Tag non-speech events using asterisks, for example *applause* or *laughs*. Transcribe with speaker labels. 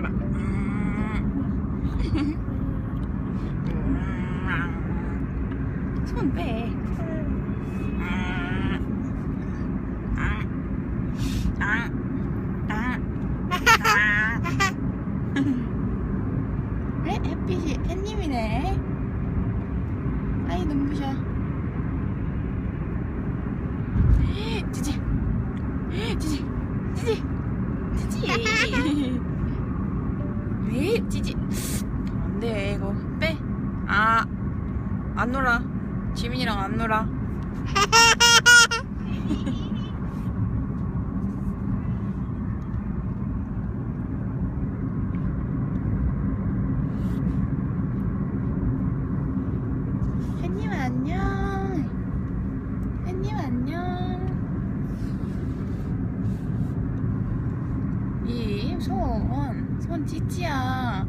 Speaker 1: 봐봐. 음. 손 빼. 왜 햇빛이 햇님이네. 아이 눈부셔. 지지, 지지, 지지, 지지. *laughs* 왜 지지? 안돼 이거 빼. 아, 안 놀아. 지민이랑 안 놀아. *laughs* 햇님 안녕. 햇님 안녕. 이 손, 손 찌찌야.